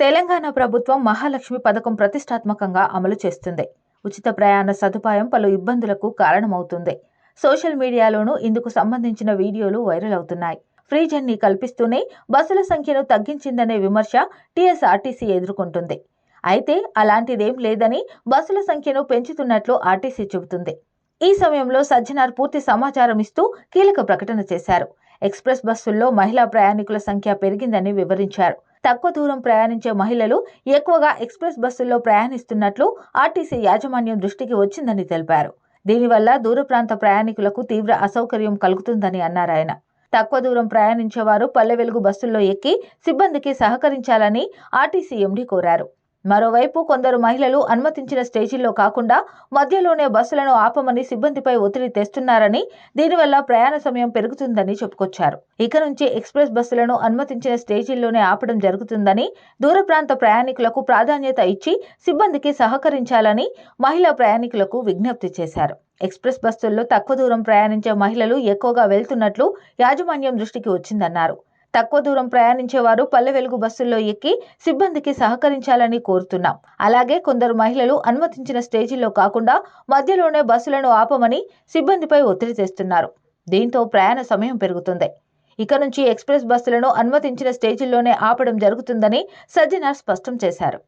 తెలంగాణ ప్రభుత్వం మహాలక్ష్మి పథకం ప్రతిష్టాత్మకంగా అమలు చేస్తుంది. ఉచిత ప్రయాణ సదుపాయం పలు ఇబ్బందులకు కారణమవుతుంది. సోషల్ మీడియాలోనూ ఇందుకు సంబంధించిన వీడియోలు వైరల్ అవుతున్నాయి. ఫ్రీ జర్నీ కల్పిస్తూనే బస్సుల సంఖ్యను తగ్గించిందనే విమర్శ టీఎస్ఆర్టీసీ ఎదుర్కొంటుంది. అయితే అలాంటిదేం లేదని బస్సుల సంఖ్యను పెంచుతున్నట్లు ఆర్టీసీ చెబుతుంది. ఈ సమయంలో సజ్జనార్ పూర్తి సమాచారం ఇస్తూ కీలక ప్రకటన చేశారు. ఎక్స్ప్రెస్ బస్సుల్లో మహిళా ప్రయాణికుల సంఖ్య పెరిగిందని వివరించారు. తక్కువ దూరం ప్రయాణించే మహిళలు ఎక్కువగా ఎక్స్ప్రెస్ బస్సుల్లో ప్రయాణిస్తున్నట్లు ఆర్టీసీ యాజమాన్యం దృష్టికి వచ్చిందని తెలిపారు. దీనివల్ల దూర ప్రాంత ప్రయాణికులకు తీవ్ర అసౌకర్యం కలుగుతుందని అన్నారాయన తక్కువ దూరం ప్రయాణించేవారు పల్లె వెలుగు బస్సుల్లో ఎక్కి సిబ్బందికి సహకరించాలని ఆర్టీసీ ఎండీ కోరారు. మరోవైపు కొందరు మహిళలు అనుమతించిన స్టేజీల్లో కాకుండా మధ్యలోనే బస్సులను ఆపమని సిబ్బందిపై ఒత్తిడి తెస్తున్నారని దీనివల్ల ప్రయాణ సమయం పెరుగుతుందని చెప్పుకొచ్చారు. ఇక నుంచి ఎక్స్ప్రెస్ బస్సులను అనుమతించిన స్టేజీల్లోనే ఆపడం జరుగుతుందని దూర ప్రాంత ప్రయాణికులకు ప్రాధాన్యత ఇచ్చి సిబ్బందికి సహకరించాలని మహిళా ప్రయాణికులకు విజ్ఞప్తి చేశారు. ఎక్స్ప్రెస్ బస్సుల్లో తక్కువ దూరం ప్రయాణించే మహిళలు ఎక్కువగా వెళ్తున్నట్లు యాజమాన్యం దృష్టికి వచ్చిందన్నారు. తక్కువ దూరం ప్రయాణించేవారు పల్లె వెలుగు బస్సుల్లో ఎక్కి సిబ్బందికి సహకరించాలని కోరుతున్నాం. అలాగే కొందరు మహిళలు అనుమతించిన స్టేజీల్లో కాకుండా మధ్యలోనే బస్సులను ఆపమని సిబ్బందిపై ఒత్తిడి తెస్తున్నారు. దీంతో ప్రయాణ సమయం పెరుగుతుంది. ఇక నుంచి ఎక్స్ప్రెస్ బస్సులను అనుమతించిన స్టేజీల్లోనే ఆపడం జరుగుతుందని సజ్జనార్ స్పష్టం చేశారు.